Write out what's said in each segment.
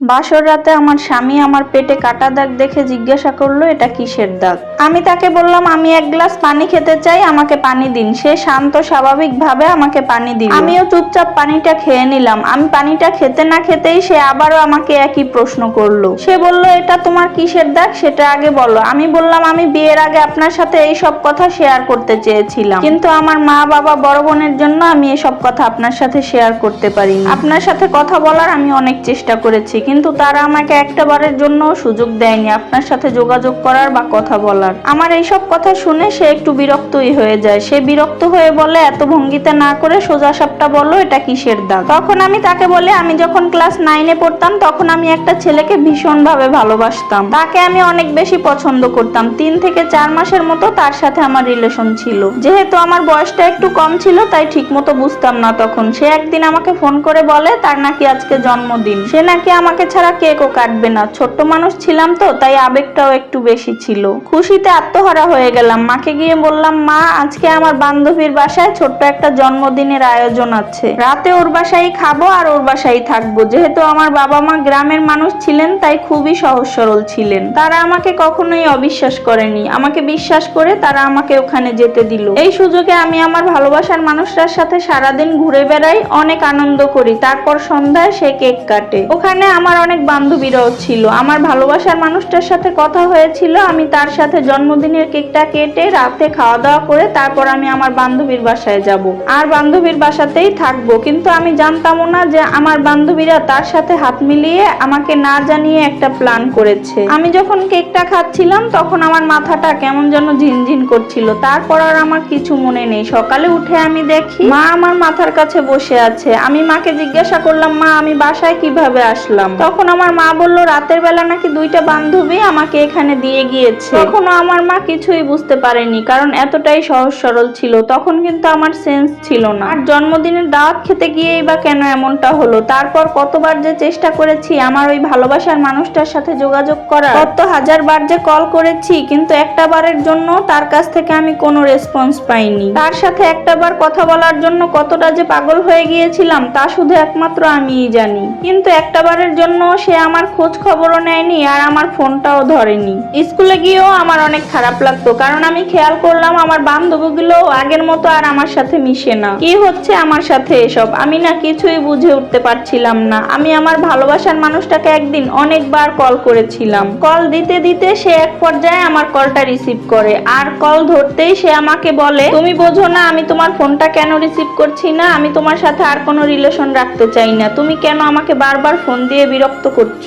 বাসর রাতে আমার স্বামী আমার পেটে কাটা দাগ দেখে জিজ্ঞাসা করল, এটা কিসের দাগ? আমি তাকে বললাম, আমি এক গ্লাস পানি খেতে চাই, আমাকে পানি দিন। সে শান্ত স্বাভাবিক ভাবে আমাকে পানি দিল। আমিও চুপচাপ পানিটা খেয়ে নিলাম। আমি পানিটা খেতে না খেতেই সে আবারও আমাকে একই প্রশ্ন করল। সে বলল, এটা তোমার কিসের দাগ? সেটা আগে বলো। আমি বললাম, আমি বিয়ের আগে আপনার সাথে এই সব কথা শেয়ার করতে চেয়েছিলাম। কিন্তু আমার মা বাবা বড় বোনের জন্য আমি এসব কথা আপনার সাথে শেয়ার করতে পারিনি। আপনার সাথে কথা বলার আমি অনেক চেষ্টা করেছি কিন্তু তারা আমাকে একটা বারের জন্য সুযোগ দেয়নি আপনার সাথে যোগাযোগ করার বা কথা বলার। আমার এইসব কথা শুনে সে একটু বিরক্তই হয়ে যায়। সে বিরক্ত হয়ে বলে, এত ভঙ্গিতে না করে সোজা সাপটা বলল এটা কিসের দাগ? তখন আমি তাকে বলে, আমি যখন ক্লাস নাইনে পড়তাম, তখন আমি একটা ছেলেকে ভীষণ ভাবে ভালোবাসতাম। তাকে আমি অনেক বেশি পছন্দ করতাম। তিন থেকে চার মাসের মতো তার সাথে আমার রিলেশন ছিল। যেহেতু আমার বয়সটা একটু কম ছিল, তাই ঠিক মতো বুঝতাম না তখন। সে একদিন আমাকে ফোন করে বলে, তার নাকি আজকে জন্মদিন? সে নাকি আমাকে ছাড়া কেকও কাটবে না? ছোট্ট মানুষ ছিলাম তো, তাই আবেগটাও একটু বেশি ছিল। খুশিতে আত্মহারা হয়ে গেলাম। মাকে গিয়ে বললাম, মা, আজকে আমার বান্ধবীর বাসায় ছোট্ট একটা জন্মদিনের আয়োজন আছে। রাতে ওর বাসায় খাব আর ওর বাসায় থাকব। যেহেতু আমার বাবা মা গ্রামের মানুষ ছিলেন, তাই খুবই সহজ সরল ছিলেন। তারা আমাকে কখনোই অবিশ্বাস করেনি। আমাকে বিশ্বাস করে তারা আমাকে ওখানে যেতে দিল। এই সুযোগে আমি আমার ভালোবাসার মানুষটার সাথে সারাদিন ঘুরে বেড়াই, অনেক আনন্দ করি। তারপর সন্ধ্যায় সে কেক কাটে। ওখানে আমার অনেক বান্ধবীরাও ছিল। আমার ভালোবাসার মানুষটার সাথে কথা হয়েছিল, আমি তার সাথে জন্মদিনের কেকটা কেটে রাতে খাওয়া দাওয়া করে তারপর আমি আমার বান্ধবীর বাসায় যাব। আর বান্ধবীর বাসাতেই থাকব, কিন্তু আমি জানতামও না যে আমার বান্ধবীরা তার সাথে হাত মিলিয়ে আমাকে না জানিয়ে একটা প্ল্যান করেছে। আমি যখন কেকটা খাচ্ছিলাম, তখন আমার মাথাটা কেমন যেন ঝিনঝিন করছিল। তারপর আর আমার কিছু মনে নেই। সকালে উঠে আমি দেখি, মা আমার মাথার কাছে বসে আছে। আমি মাকে জিজ্ঞাসা করলাম, মা, আমি বাসায় কীভাবে আসলাম? তখন আমার মা বলল, রাতের বেলা নাকি দুইটা বান্ধবী আমাকে এখানে দিয়ে গিয়েছে। তখনও আমার মা কিছুই বুঝতে পারেনি, কারণ এতটাই সহজ সরল ছিল। তখন কিন্তু আমার সেন্স ছিল না। আর জন্মদিনের দাওয়াত খেতে গিয়েই বা কেন এমনটা হলো? তারপর কতবার যে চেষ্টা করেছি, আমার ওই ভালোবাসার মানুষটার সাথে যোগাযোগ করার। কত হাজার বার যে কল করেছি, কিন্তু একটা বারের জন্য তার কাছ থেকে আমি কোনো রেসপন্স পাইনি। তার সাথে একটা বার কথা বলার জন্য কতটা যে পাগল হয়ে গিয়েছিলাম, তা শুধু একমাত্র আমিই জানি। কিন্তু একটা বারের জন্য সে আমার খোঁজ খবরও নেয়নি আর আমার ফোনটাও ধরেনি। স্কুলে গিয়েও আমার অনেক খারাপ লাগতো, কারণ আমি খেয়াল করলাম আমার বান্ধবীগুলো আগের মতো আর আমার সাথে মিশে না। কি হচ্ছে আমার সাথে এসব? আমি না কিছুই বুঝে উঠতে পারছিলাম না। আমি আমার ভালোবাসার মানুষটাকে একদিন অনেকবার কল করেছিলাম। কল দিতে দিতে সে এক পর্যায়ে আমার কলটা রিসিভ করে। আর কল ধরতেই সে আমাকে বলে, তুমি বোঝো না আমি তোমার ফোনটা কেন রিসিভ করছি না? আমি তোমার সাথে আর কোনো রিলেশন রাখতে চাই না। তুমি কেন আমাকে বারবার ফোন দিয়ে বিরক্ত করছ?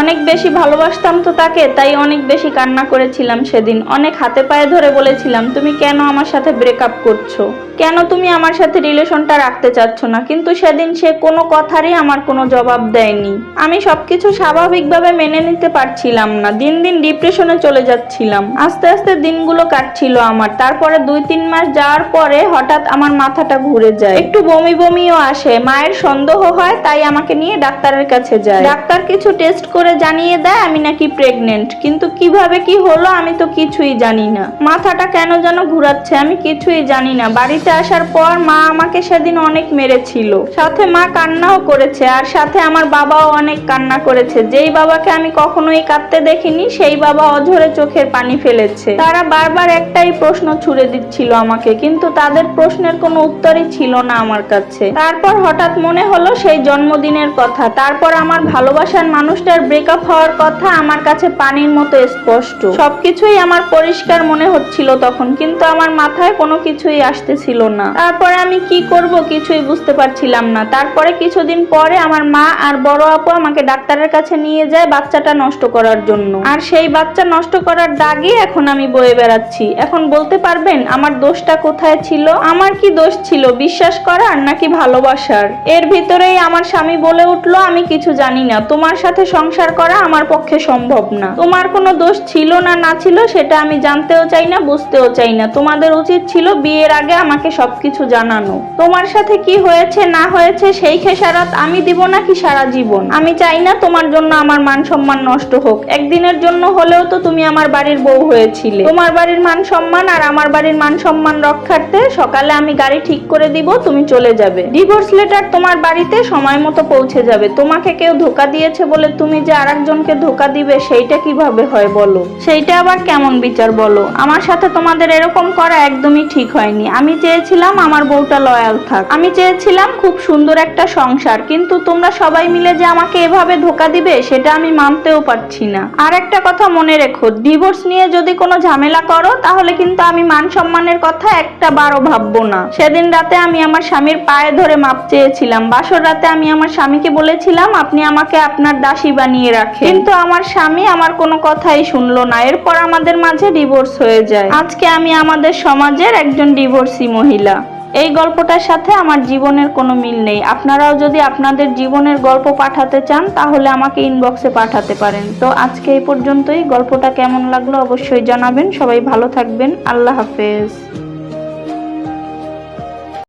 অনেক বেশি ভালোবাসতাম তো তাকে, তাই অনেক বেশি কান্না করেছিলাম সেদিন। অনেক হাতে পায়ে ধরে বলেছিলাম, তুমি কেন আমার সাথে ব্রেকআপ করছ? কেন তুমি আমার সাথে রিলেশনটা রাখতে চাচ্ছ না? কিন্তু সেদিন সে কোনো কথারই আমার কোনো জবাব দেয়নি। আমি সবকিছু স্বাভাবিকভাবে মেনে নিতে পারছিলাম না। দিন দিন ডিপ্রেশনে চলে যাচ্ছিলাম। আস্তে আস্তে দিনগুলো কাটছিল আমার। তারপরে দুই তিন মাস যাওয়ার পরে হঠাৎ আমার মাথাটা ঘুরে যায়। একটু বমি বমিও আসে। মায়ের সন্দেহ হয়, তাই আমাকে নিয়ে ডাক্তারের কাছে যায়। ডাক্তার কিছু টেস্ট করে জানিয়ে দেয় আমি নাকি প্রেগনেন্ট কিন্তু কীভাবে কি হলো আমি তো কিছুই জানি না। মাথাটা কেন যেন ঘুরাচ্ছে আমি কিছুই জানি না। বাড়িতে আসার পর মা আমাকে সেদিন অনেক মেরেছিল। সাথে মা কান্নাও করেছে আর সাথে আমার বাবাও অনেক কান্না করেছে। যেই বাবাকে আমি কখনোই কাঁদতে দেখিনি, সেই বাবা অঝরে চোখের পানি ফেলেছে। তারা বারবার একটাই প্রশ্ন ছুড়ে দিচ্ছিল আমাকে, কিন্তু তাদের প্রশ্নের কোনো উত্তরই ছিল না আমার কাছে। তারপর হঠাৎ মনে হলো সেই জন্মদিনের কথা। তারপর আমার ভালোবাসার মানুষটার ব্রেকআপ হওয়ার কথা আমার কাছে পানির মতো স্পষ্ট। সবকিছুই আমার পরিষ্কার মনে হচ্ছিল তখন, কিন্তু আমার মাথায় কোনো কিছুই আসতেছিল না। তারপরে আমি কি করব কিছুই বুঝতে পারছিলাম না। তারপরে কিছুদিন পরে আমার মা আর বড় আপু আমাকে ডাক্তারের কাছে নিয়ে যায় বাচ্চাটা নষ্ট করার জন্য। আর সেই বাচ্চা নষ্ট করার দাগই এখন আমি বয়ে বেড়াচ্ছি। এখন বলতে পারবেন, আমার দোষটা কোথায় ছিল? আমার কি দোষ ছিল, বিশ্বাস করার নাকি ভালোবাসার? এর ভিতরেই আমার স্বামী বলে উঠল, আমি কিছু জানি না। তোমার সাথে সংসার সংসার করা আমার পক্ষে সম্ভব না। তোমার কোনো দোষ ছিল না না ছিল সেটা আমি জানতেও চাই না, বুঝতেও চাই না। তোমাদের উচিত ছিল বিয়ের আগে আমাকে সবকিছু জানানো। তোমার সাথে কি হয়েছে, না হয়েছে, সেই খেসারাত আমি দিব নাকি সারা জীবন? আমি চাই না তোমার জন্য আমার মান সম্মান নষ্ট হোক। একদিনের জন্য হলেও তো তুমি আমার বাড়ির বউ হয়েছিলে। তোমার বাড়ির মান সম্মান আর আমার বাড়ির মান সম্মান রক্ষার্থে সকালে আমি গাড়ি ঠিক করে দিব, তুমি চলে যাবে। ডিভোর্স লেটার তোমার বাড়িতে সময় মতো পৌঁছে যাবে। তোমাকে কেউ ধোকা দিয়েছে বলে তুমি যে আরেকজনকে ধোকা দিবে, সেইটা কীভাবে হয় বলো? সেইটা আবার কেমন বিচার বলো? আমার সাথে তোমাদের এরকম করা একদমই ঠিক হয়নি। আমি চেয়েছিলাম আমার বউটা লয়াল থাক। আমি চেয়েছিলাম খুব সুন্দর একটা সংসার, কিন্তু তোমরা সবাই মিলে যে আমাকে এভাবে ধোকা দিবে, সেটা আমি মানতেও পারছি না। আর একটা কথা মনে রেখো ডিভোর্স নিয়ে যদি কোনো ঝামেলা করো, তাহলে কিন্তু আমি মান সম্মানের কথা একটা বারও ভাববো না। সেদিন রাতে আমি আমার স্বামীর পায়ে ধরে মাপ চেয়েছিলাম। বাসর রাতে আমি আমার স্বামীকে বলেছিলাম, আপনি আমাকে আপনার দাসী বানিয়ে রাখেন কিন্তু আমার স্বামী আমার কোনো কথাই শুনলো না। এরপর আমাদের মাঝে ডিভোর্স হয়ে যায়। আজকে আমি আমাদের সমাজের একজন ডিভোর্সি মহিলা। এই গল্পটার সাথে আমার জীবনের কোনো মিল নেই। আপনারাও যদি আপনাদের জীবনের গল্প পাঠাতে চান, তাহলে আমাকে ইনবক্সে পাঠাতে পারেন। তো আজকে এই পর্যন্তই। গল্পটা কেমন লাগল অবশ্যই জানাবেন। সবাই ভালো থাকবেন। আল্লাহ হাফেজ।